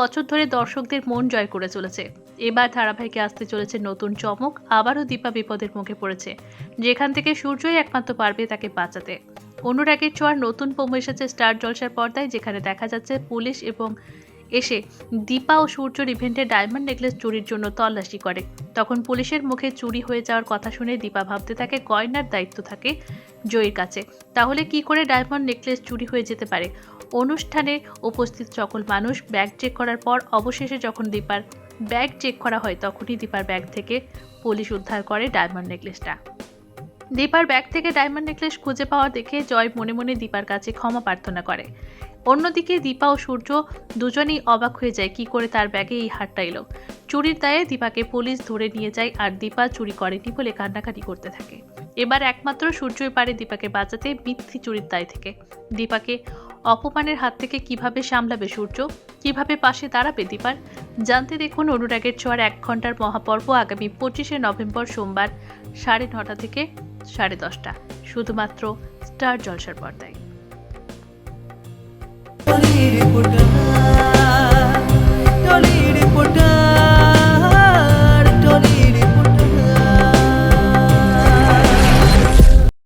বছর ধরে দর্শকদের মন জয় করে চলেছে। এবার ধারাবাহিকে আসতে চলেছে নতুন চমক, আবারও দীপা বিপদের মুখে পড়েছে। যেখান থেকে সূর্যই একমাত্র পারবে তাকে বাঁচাতে। অনুরাগের ছোঁয়ার নতুন পোমো এসেছে স্টার জলসার পর্দায়, যেখানে দেখা যাচ্ছে পুলিশ এবং এসে দীপা ও সূর্যর ইভেন্টে ডায়মন্ড নেকলেস চুরির জন্য তল্লাশি করে। তখন পুলিশের মুখে চুরি হয়ে যাওয়ার কথা শুনে দীপা ভাবতে থাকে, গয়নার দায়িত্ব থাকে জয়ীর কাছে। তাহলে কি করে ডায়মন্ড নেকলেস চুরি হয়ে যেতে পারে? অনুষ্ঠানে উপস্থিত সকল মানুষ ব্যাগ চেক করার পর অবশেষে যখন দীপার ব্যাগ চেক করা হয়, তখনই দীপার ব্যাগ থেকে পুলিশ উদ্ধার করে ডায়মন্ড নেকলেসটা। দীপার ব্যাগ থেকে ডায়মন্ড নেকলেস খুঁজে পাওয়া দেখে জয় মনে মনে দীপার কাছে ক্ষমা প্রার্থনা করে। অন্যদিকে দীপা ও সূর্য দুজনেই অবাক হয়ে যায়, কি করে তার ব্যাগে এই হারটা এলো। চুরির দায়ে দীপাকে পুলিশ ধরে নিয়ে যায়, আর দীপা চুরি করেনি বলে কান্নাকাটি করতে থাকে। এবার একমাত্র সূর্যই পারে দীপাকে বাঁচাতে মিথ্যি চুরির দায় থেকে। দীপাকে অপমানের হাত থেকে কীভাবে সামলাবে সূর্য? কীভাবে পাশে দাঁড়াবে দীপার? জানতে দেখুন অনুরাগের ছোঁয়ার এক ঘণ্টার মহাপর্ব আগামী পঁচিশে নভেম্বর সোমবার সাড়ে নটা থেকে সাড়ে দশটা। শুধুমাত্র স্টার জলসার পর্দায়।